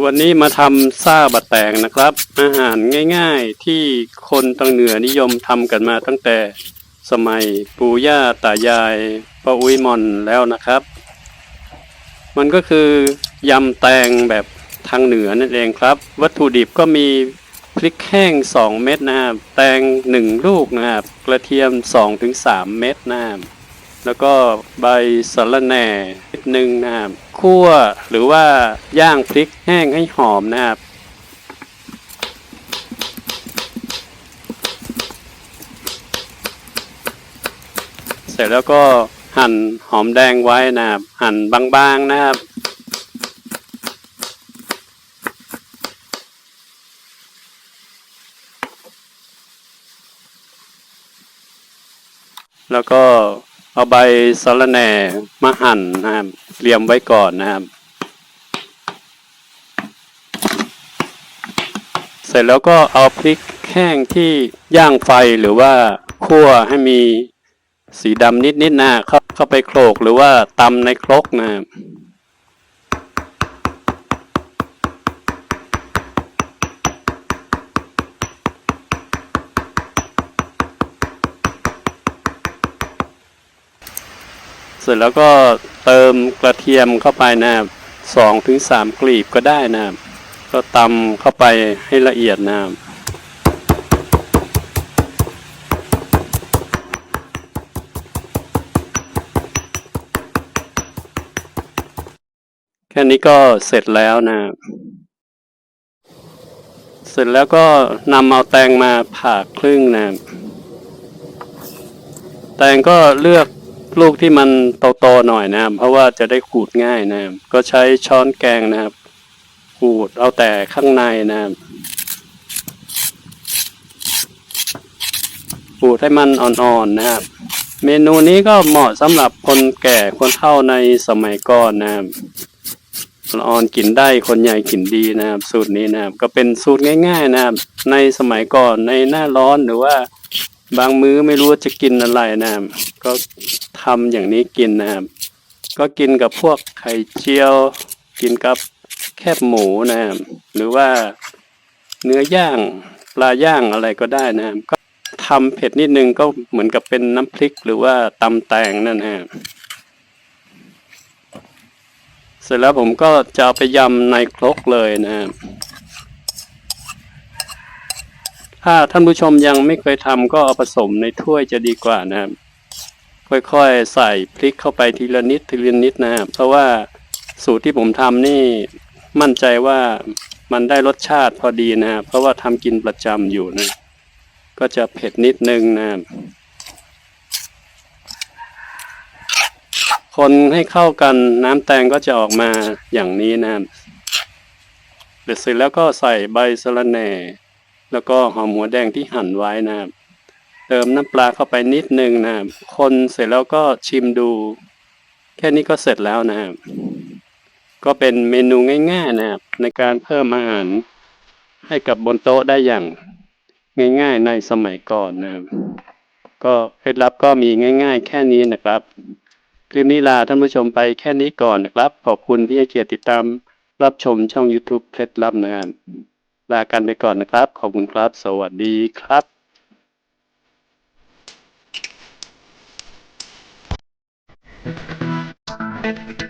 วันนี้มาทำซ่าบะแตงนะครับ อาหารง่ายๆที่คนทางเหนือนิยมทำกันมาตั้งแต่สมัยปู่ย่าตายายป้าอุ้ยมอนแล้วนะครับ มันก็คือยำแตงแบบทางเหนือนั่นเองครับ วัตถุดิบก็มีพริกแห้ง 2 เม็ดนะครับ แตง 1 ลูกนะครับ กระเทียม 2-3 เม็ดนะครับ แล้วก็ใบสะระแหน่นิดนึงนะครับคั่วหรือว่าย่างพริกแห้งให้หอมนะครับเสร็จแล้วก็หั่นหอมแดงไว้นะครับหั่นบางๆนะครับ แล้วก็ เอาใบสะระแหน่มาหั่นนะครับเตรียมไว้ก่อนนะครับ เสร็จแล้วก็เอาพริกแห้งที่ย่างไฟหรือว่าคั่วให้มีสีดำนิดๆนะเข้าเข้าไปโขลกหรือว่าตำในครกนะครับ เสร็จแล้วก็เติมกระเทียมเข้าไปนะครับสองถึงสามกลีบก็ได้นะครับ ก็ตำเข้าไปให้ละเอียดนะครับแค่นี้ก็เสร็จแล้วนะ เสร็จแล้วก็นำเอาแตงมาผ่าครึ่งนะ แตงก็เลือก ลูกที่มันโตๆหน่อยนะครับ เพราะว่าจะได้ขูดง่ายนะครับ ก็ใช้ช้อนแกงนะครับ ขูดเอาแต่ข้างในนะครับขูดให้มันอ่อนๆนะครับ เมนูนี้ก็เหมาะสำหรับคนแก่คนเฒ่าในสมัยก่อนนะครับคนอ่อนกินได้คนใหญ่กินดีนะครับ สูตรนี้นะครับ ก็เป็นสูตรง่าย ๆ นะครับ ในสมัยก่อนในหน้าร้อนหรือว่า บางมื้อไม่รู้จะกินอะไรนะครับก็ทำอย่างนี้กินนะครับ ก็กินกับพวกไข่เจียว กินกับแคบหมูนะครับหรือว่าเนื้อย่างปลาย่างอะไรก็ได้นะครับก็ทำเผ็ดนิดนึงก็เหมือนกับเป็นน้ำพริกหรือว่าตำแตงนั่นนะครับเสร็จแล้วผมก็จะไปยำในครกเลยนะครับ ถ้าท่านผู้ชมยังไม่เคยทำก็เอาผสมในถ้วยจะดีกว่านะครับ ค่อยๆใส่พริกเข้าไปทีละนิดทีละนิดนะครับ เพราะว่าสูตรที่ผมทำนี่มั่นใจว่ามันได้รสชาติพอดีนะครับเพราะว่าทำกินประจำอยู่นะ ก็จะเผ็ดนิดนึงนะครับคนให้เข้ากันน้ำแตงก็จะออกมาอย่างนี้นะครับเสร็จแล้วก็ใส่ใบสะระแหน่ แล้วก็หอมหัวแดงที่หั่นไว้นะครับ เติมน้ำปลาเข้าไปนิดนึงนะครับ คนเสร็จแล้วก็ชิมดู แค่นี้ก็เสร็จแล้วนะครับ ก็เป็นเมนูง่าย ๆนะครับ ในการเพิ่มอาหารให้กับบนโต๊ะได้อย่างง่าย ๆ ในสมัยก่อนนะครับ ก็เคล็ดลับก็มีง่าย ๆ แค่นี้นะครับคลิปนี้ลาท่านผู้ชมไปแค่นี้ก่อนนะครับ ขอบคุณที่ให้เกียรติติดตามรับชมช่อง YouTube เคล็ดลับนะครับ ลากันไปก่อนนะครับ ขอบคุณครับ สวัสดีครับ Thank